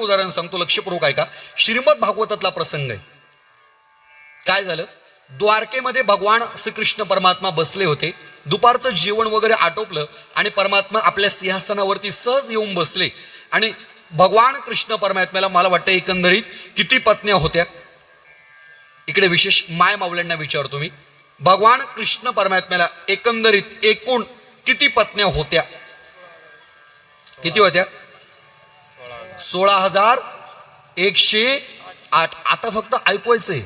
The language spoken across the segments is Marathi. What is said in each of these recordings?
उदाहरण सांगतो लक्षपूर्वक आहे का श्रीमद भागवतातला प्रसंग आहे. काय झालं? द्वारकेमध्ये भगवान श्रीकृष्ण परमात्मा बसले होते. दुपारचं जेवण वगैरे आटोपलं आणि परमात्मा आपल्या सिंहासनावरती सहज येऊन बसले. आणि भगवान कृष्ण परमात्म्याला मला वाटतं एकंदरीत किती पत्न्या होत्या. इकडे विशेष माय मावल्यांना विचारतो मी. भगवान कृष्ण परमात्म्याला एकंदरीत एकूण किती पत्न्या होत्या? किती होत्या? सोळा हजार एकशे आठ. आता फक्त ऐकवायचंय.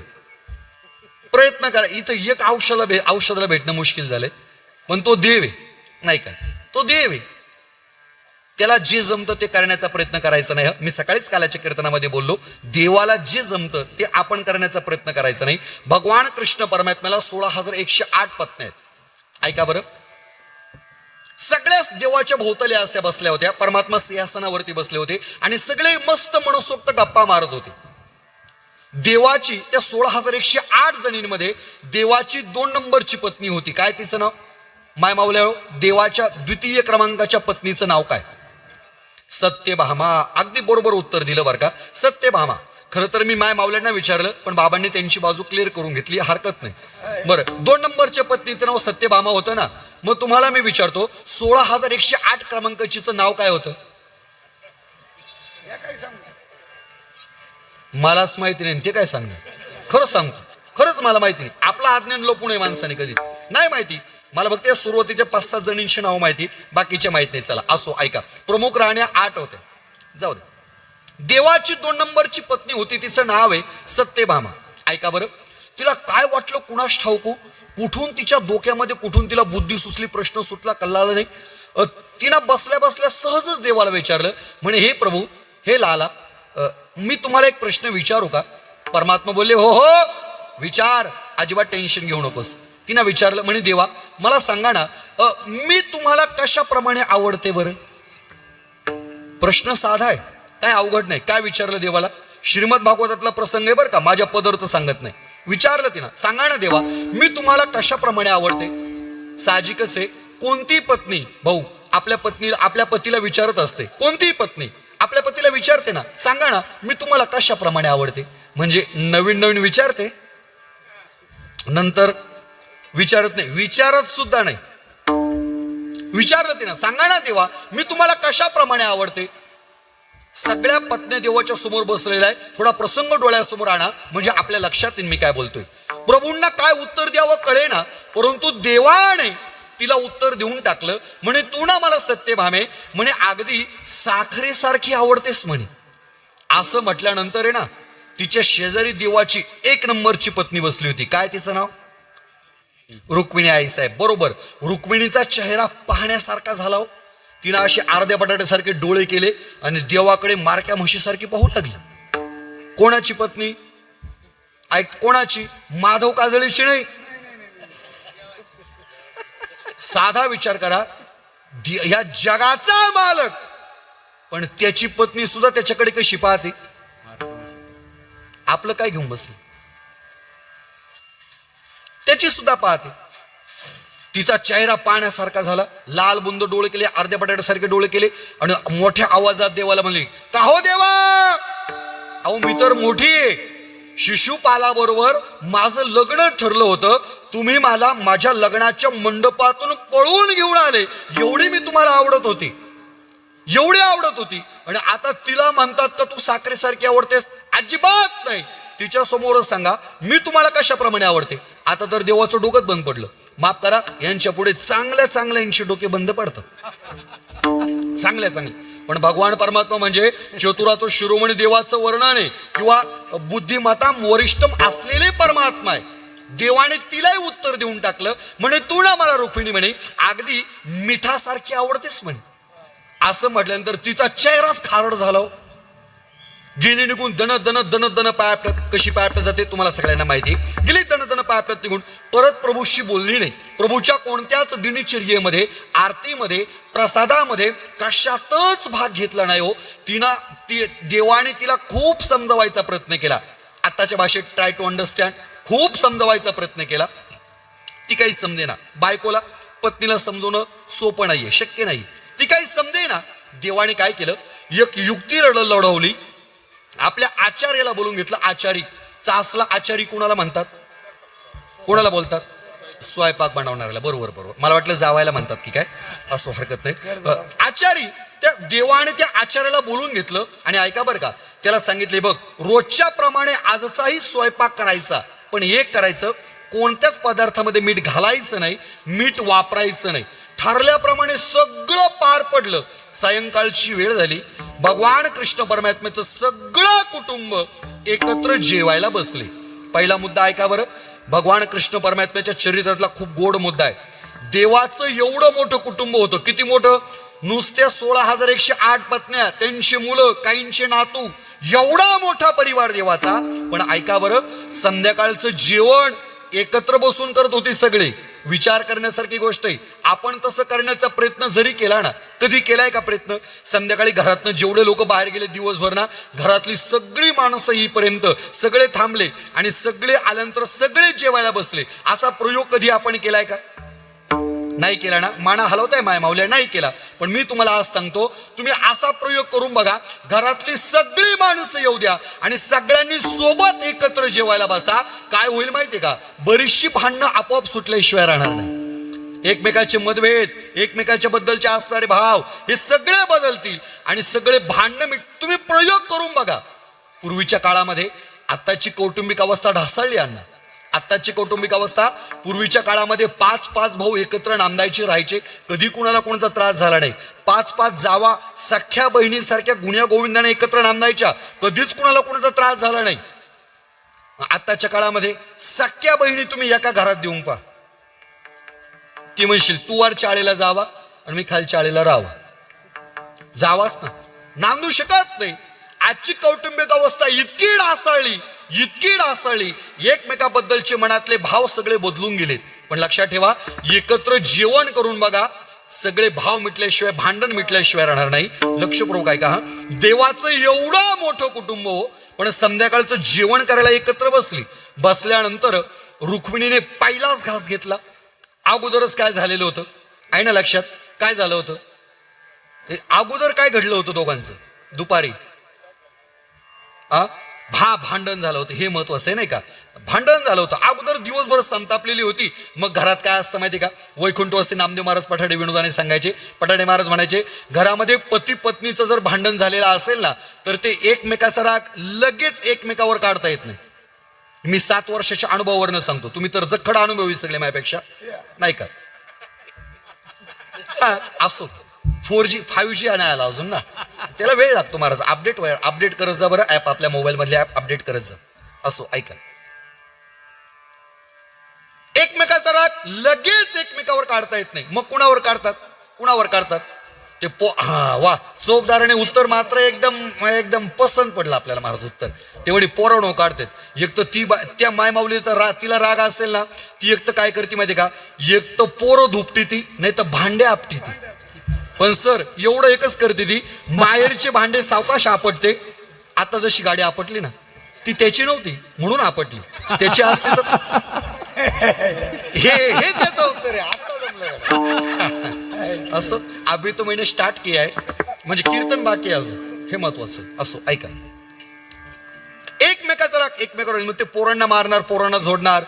प्रयत्न करा. इथं एक औषधाला भे औषधाला भेटणं मुश्किल झालंय. पण तो देव आहे. नाही काय तो देव आहे. त्याला जे जमतं ते करण्याचा प्रयत्न करायचा नाही. मी सकाळीच कालाच्या कीर्तनामध्ये बोललो देवाला जे जमतं ते आपण करण्याचा प्रयत्न करायचा नाही. भगवान कृष्ण परमात्म्याला सोळा हजार एकशे आठ पत्न्या आहेत ऐका बरं. सगळ्याच देवाच्या भोवतल्या अशा बसल्या होत्या. परमात्मा सिंहासनावरती बसले होते आणि सगळे मस्त मनसोक्त गप्पा मारत होते. देवाची त्या सोळा हजार एकशे आठ जणींमध्ये देवाची दोन नंबरची पत्नी होती. काय तिचं नाव? माय मावल्या देवाच्या द्वितीय क्रमांकाच्या पत्नीचं नाव काय? सत्यभामा. अगदी बरोबर उत्तर दिलं बरं का? सत्यभामा. खरं तर मी माय मावल्यांना विचारलं पण बाबांनी त्यांची बाजू क्लिअर करून घेतली हरकत नाही. बरं दोन नंबरच्या पत्नीचं नाव सत्यभामा होतं ना मग तुम्हाला मी विचारतो सोळा हजार एकशे आठ क्रमांकाचीचं नाव काय होतं? मलाच माहिती नाही ते काय सांगणार? खरंच सांगतो. खरंच मला माहिती नाही. आपला आज्ञान लोपून आहे माणसाने कधी. नाही माहिती. मला फक्त या सुरुवातीच्या पाच सात जणींची नाव माहिती बाकीच्या माहीत नाही. चला असो ऐका. प्रमुख राहण्या आठ होत्या. जाऊ दे. देवाची दोन नंबरची पत्नी होती तिचं नाव आहे सत्यभामा. ऐका बरं. तिला काय वाटलं कुणास ठाऊकू हो? कुठून तिच्या डोक्यामध्ये कुठून तिला बुद्धी सुचली प्रश्न सुटला कल्लाला नाही. तिनं बसल्या बसल्या सहजच देवाला विचारलं म्हणे हे प्रभू हे लाला मी तुम्हाला एक प्रश्न विचारू का? परमात्मा बोलले हो हो विचार. अजिबात टेन्शन घेऊ नकोस. तिनं विचारलं म्हणे देवा मला सांगा ना मी तुम्हाला कशाप्रमाणे आवडते बरं? प्रश्न साधा आहे. काय अवघड नाही. काय विचारलं देवाला? श्रीमद भागवतातला प्रसंग आहे बरं का माझ्या पदरचं सांगत नाही. विचारलं तिनं सांगा ना देवा मी तुम्हाला कशाप्रमाणे आवडते? साहजिकच आहे कोणती पत्नी भाऊ आपल्या पत्नीला आपल्या पतीला विचारत असते. कोणतीही पत्नी आपल्या पतीला विचारते ना सांगा ना मी तुम्हाला कशाप्रमाणे आवडते? म्हणजे नवीन नवीन विचारते. नंतर विचारत नाही विचारत सुद्धा नाही. विचारलं तिनं सांगा ना देवा मी तुम्हाला कशाप्रमाणे आवडते? सगळ्या पत्नी देवाच्या समोर बसलेला आहे. थोडा प्रसंग डोळ्यासमोर आणा. म्हणजे आपल्या लक्षात मी काय बोलतोय. प्रभूंना काय उत्तर द्यावं कळे ना परंतु देवाने तिला उत्तर देऊन टाकलं. म्हणे तू ना मला सत्य भामे. म्हणे अगदी साखरेसारखी आवडतेस म्हणे. असं म्हटल्यानंतर आहे ना तिच्या शेजारी देवाची एक नंबरची पत्नी बसली होती. काय तिचं नाव? रुक्मिणी आई साहेब. बरोबर. रुक्मिणीचा चेहरा पाहण्यासारखा झाला हो. तिनं असे अर्ध्या बटाट्यासारखे डोळे केले आणि देवाकडे मारक्या म्हशीसारखी पाहू लागली. कोणाची पत्नी? ऐक कोणाची? माधव काजळीची नाही. साधा विचार करा. ह्या या जगाचा मालक. पण त्याची पत्नी सुद्धा त्याच्याकडे कशी पाहते? आपलं काय घेऊन बसलं? त्याची सुद्धा पाहते. तिचा चेहरा पाहण्यासारखा झाला. लाल बुंद डोळे केले अर्ध्या बटाट्यासारखे डोळे केले आणि मोठ्या आवाजात देवाला म्हणले का हो देवा? अहो मी तर मोठी आहे. शिशुपालाबरोबर माझं लग्न ठरलं होतं. तुम्ही मला माझ्या लग्नाच्या मंडपातून पळवून घेऊन आले. एवढी मी तुम्हाला आवडत होती. एवढी आवडत होती. आणि आता तिला म्हणतात का तू साखरेसारखी आवडतेस? अजिबात नाही. तिच्या समोरच सांगा मी तुम्हाला कशाप्रमाणे आवडते? आता तर देवाचं डोकंच बंद पडलं. माफ करा यांच्या पुढे चांगल्या चांगल्यांचे डोके बंद पडतात. चांगल्या चांगल्या. पण भगवान परमात्मा म्हणजे चतुराचं शिरोमणी देवाचं वर्णन आहे. किंवा बुद्धिमत्ता वरिष्ठम असलेले परमात्मा आहे. देवाने तिलाही उत्तर देऊन टाकलं. म्हणे तू ना मला रुक्मिणी म्हणे. अगदी मिठासारखी आवडतेस म्हणे. असं म्हटल्यानंतर तिचा चेहराच खारड झाला हो. गेली निघून दण दण दण दण पायापट कशी पायापट जाते तुम्हाला सगळ्यांना माहिती आहे. गेली दण दण पायापट निघून परत प्रभूशी बोलली नाही. प्रभूच्या कोणत्याच दिनचर्येमध्ये आरतीमध्ये प्रसादामध्ये कशातच भाग घेतला नाही हो. तिनं ती देवाने तिला खूप समजवायचा प्रयत्न केला. आत्ताच्या भाषेत ट्राय टू अंडरस्टँड खूप समजवायचा प्रयत्न केला. ती काही समजेना. बायकोला पत्नीला समजवणं सोपं नाहीये शक्य नाही. ती काही समजेना. देवाने काय केलं? एक युक्ती लढ लढवली. आपल्या आचार्याला बोलून घेतलं आचारी. चासला आचारी कोणाला म्हणतात? कोणाला बोलतात? स्वयंपाक बनवणाऱ्याला. बरोबर बरोबर. मला वाटलं जावायला म्हणतात की काय? असं हरकत नाही. आचारी त्या देवाने त्या आचार्याला बोलून घेतलं. आणि ऐका बरं का त्याला सांगितले बघ रोजच्या प्रमाणे आजचाही स्वयंपाक करायचा. पण एक करायचं कोणत्याच पदार्थामध्ये मीठ घालायचं नाही मीठ वापरायचं नाही. ठरल्याप्रमाणे सगळं पार पडलं. सायंकाळची वेळ झाली. भगवान कृष्ण परमात्म्याचं सगळं कुटुंब एकत्र जेवायला बसले. पहिला मुद्दा ऐका बरं. भगवान कृष्ण परमात्म्याच्या चरित्रातला खूप गोड मुद्दा आहे. देवाचं एवढं मोठं कुटुंब होतं. किती मोठं? नुसत्या सोळा हजार एकशे आठ पत्न्या त्यांची मुलं काहींचे नातू एवढा मोठा परिवार देवाचा. पण ऐका बरं संध्याकाळचं जेवण एकत्र बसून करत होते सगळे. विचार करण्यासारखी गोष्ट आहे. आपण तसं करण्याचा प्रयत्न जरी केला ना कधी केलाय का प्रयत्न? संध्याकाळी घरातनं जेवढे लोक बाहेर गेले दिवसभर ना घरातली सगळी माणसं येईपर्यंत सगळे थांबले आणि सगळे आल्यानंतर सगळे जेवायला बसले. असा प्रयोग कधी आपण केलाय का? नाही केला ना? माना हलवताय माय माऊल्या नाही केला. पण मी तुम्हाला आज सांगतो तुम्ही असा प्रयोग करून बघा घरातली सगळी माणसं येऊ द्या आणि सगळ्यांनी सोबत एकत्र जेवायला बसा. काय होईल माहितीये का? बरीचशी भांडणं आपोआप सुटल्याशिवाय राहणार नाही. एकमेकाचे मतभेद एकमेकाच्या बद्दलचे असणारे भाव हे सगळे बदलतील. आणि सगळे भांडणं मिट तुम्ही प्रयोग करून बघा. पूर्वीच्या काळामध्ये आत्ताची कौटुंबिक अवस्था ढासळली अण्णा. आत्ताची कौटुंबिक अवस्था पूर्वीच्या काळामध्ये पाच पाच भाऊ एकत्र नांदायचे राहायचे. कधी कुणाला कोणाचा त्रास झाला नाही. पाच पाच जावा सख्या बहिणीसारख्या गुण्या गोविंदाने एकत्र नांदायच्या. कधीच कुणाला कोणाचा त्रास झाला नाही. आत्ताच्या काळामध्ये सख्या बहिणी तुम्ही एका घरात देऊन पहा. ती म्हणशील तू वर चाळेला जावा आणि मी खाली आळेला राहावा. जावाच ना. नांदू शकत नाही. आजची कौटुंबिक अवस्था इतकी ढासळली. इतकी ढासळली. एकमेकाबद्दलचे मनातले भाव सगळे बदलून गेलेत. पण लक्षात ठेवा एकत्र जेवण करून बघा सगळे भाव मिटल्याशिवाय भांडण मिटल्याशिवाय राहणार नाही. लक्षपूर्वक ऐका हा. देवाचं एवढं मोठं कुटुंब हो पण संध्याकाळचं जेवण करायला एकत्र बसली. बसल्यानंतर रुक्मिणीने पहिलाच घास घेतला. अगोदरच काय झालेलं होतं? आहे ना लक्षात? काय झालं होतं? अगोदर काय घडलं होतं दोघांचं? दुपारी. आ? भा भांडण झालं होतं. हे महत्वाचं आहे नाही का? भांडण झालं होतं. अगोदर दिवसभर संतापलेली होती. मग घरात काय असतं माहिती का? वैकुंठ वस्ती नामदेव महाराज पठाडे विनोदाने सांगायचे. पठाडे महाराज म्हणायचे घरामध्ये पती पत्नीचं जर भांडण झालेलं असेल ना तर ते एकमेकाचा राग लगेच एकमेकावर काढता येत नाही. मी सात वर्षाच्या अनुभवावरनं सांगतो. तुम्ही तर जखड अनुभवी सगळे माझ्यापेक्षा. नाही का? असो. फोर जी फाईव्ह जी आणायला अजून ना. त्याला वेळ लागतो महाराज. अपडेट अपडेट करत जा बरं. ऍप आपल्या मोबाईल मधले ऍप अपडेट करत जा. असो ऐका. एकमेकाचा राग लगेच एकमेकावर काढता येत नाही. मग कुणावर काढतात? कुणावर काढतात? ते पो हा वा. सोबदाराने उत्तर मात्र एकदम एकदम पसंत पडलं आपल्याला महाराज उत्तर. तेवढी पोरवणं काढतात. एक तर ती बा- त्या मायमाऊलीचा राग तिला राग असेल ना ती एक तर काय करते माहिती का? एक तर पोरं धुपटी ती नाही तर भांडे आपटी ती पण सर एवढं एकच करते ती माहेरचे भांडे सावकाश आपटते. आता जशी गाडी आपटली ना ती त्याची नव्हती म्हणून आपटली. त्याची असते तर हे हे त्याचं उत्तर आहे. आता जमलं असं अभि तो महिने स्टार्ट किया आहे म्हणजे कीर्तन बाकी आहे अजून. हे महत्वाचं असो ऐका. एकमेकाचा राग एकमेकावर मग ते पोरांना मारणार पोरांना झोडणार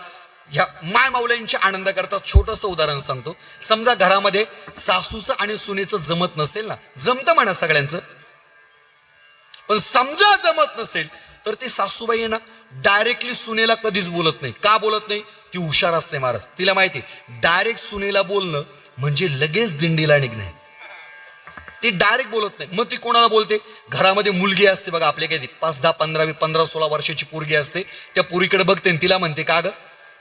ह्या माय माऊल्यांच्या आनंद करता छोटस उदाहरण सांगतो. समजा घरामध्ये सासूचं आणि सुनेचं जमत नसेल ना जमतं म्हणा सगळ्यांचं. पण समजा जमत नसेल तर ती सासूबाई आहे ना डायरेक्टली सुनेला कधीच बोलत नाही. का बोलत नाही? ती हुशार असते महाराज. तिला माहिती डायरेक्ट सुनेला बोलणं म्हणजे लगेच दिंडीला निघणे. ती डायरेक्ट बोलत नाही. मग ती कोणाला बोलते? घरामध्ये मुलगी असते बघा आपल्या काही पाच दहा पंधरावी पंधरा सोळा वर्षाची पोरगी असते. त्या पोरीकडे बघते आणि तिला म्हणते का ग?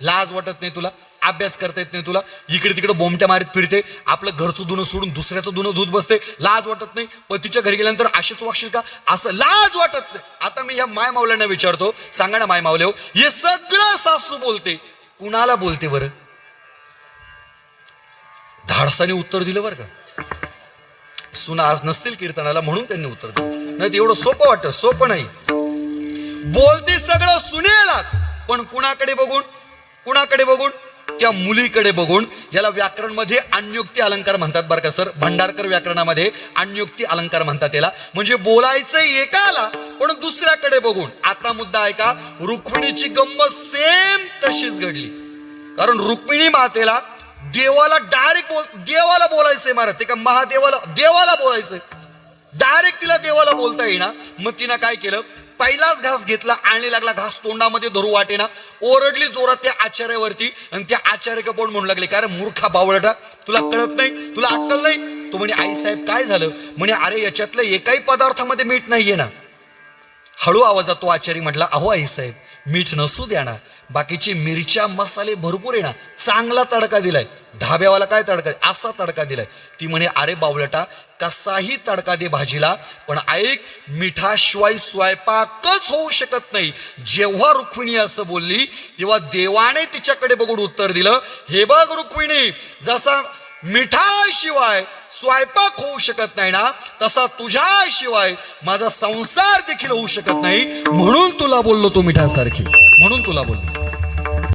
लाज वाटत नाही तुला अभ्यास करता येत नाही तुला इकडे तिकडे बोमट्या मारीत फिरते आपलं घरचं धुणं सोडून दुसऱ्याचं धुणं धुत बसते लाज वाटत नाही. पतीच्या घरी गेल्यानंतर असेच वागशील का? असं लाज वाटत नाही. आता मी ह्या माय मावल्यांना विचारतो सांगा ना माय मावले हो हे सगळं सासू बोलते. कुणाला बोलते बरं? धाडसाने उत्तर दिलं बरं का? सुना आज नसतील कीर्तनाला म्हणून त्यांनी उत्तर दिलं. नाही ते एवढं सोपं वाटतं सोपं नाही. बोलते सगळं सुनेलाच पण कुणाकडे बघून? कुणाकडे बघून? त्या मुलीकडे बघून. याला व्याकरणमध्ये अन्युक्ती अलंकार म्हणतात बरं का सर? भंडारकर व्याकरणामध्ये अन्युक्ती अलंकार म्हणतात याला. म्हणजे बोलायचं एकाला पण दुसऱ्याकडे बघून. आता मुद्दा आहे का रुक्मिणीची गंमत सेम तशीच घडली. कारण रुक्मिणी मातेला देवाला डायरेक्ट बोल देवाला बोलायचंय महाराज. ते का महादेवाला देवाला बोलायचंय. डायरेक्ट तिला देवाला बोलता येईना. मग तिनं काय केलं? पहिलाच घास घेतला आणि लागला घास तोंडामध्ये धरू वाटेना. ओरडली जोरात त्या आचार्यावरती आणि त्या आचार्य कपोड म्हणू लागले कारण मूर्खा बावळटा? तुला कळत नाही? तुला अक्कल नाही? तो म्हणे आई साहेब काय झालं? म्हणे अरे याच्यातलं एकाही पदार्थामध्ये मीठ नाहीये ना. हळू आवाजात तो आचार्य म्हटला अहो आई साहेब मीठ नसू द्या ना. बाकीची मिरच्या मसाले भरपूर आहे ना. चांगला तडका दिलाय. ढाब्यावाला काय तडका? असा तडका दिलाय. ती म्हणे अरे बावलटा कसाही तडका दे भाजीला पण ऐक मिठाशिवाय स्वयंपाकच होऊ शकत नाही. जेव्हा रुक्मिणी असं बोलली तेव्हा देवाने तिच्याकडे बघून उत्तर दिलं हे बघ रुक्मिणी जसा मिठाशिवाय स्वयंपाक होऊ शकत नाही ना तसा तुझ्याशिवाय माझा संसार देखील होऊ शकत नाही. म्हणून तुला बोललो तू मिठासारखी. म्हणून तुला बोललो.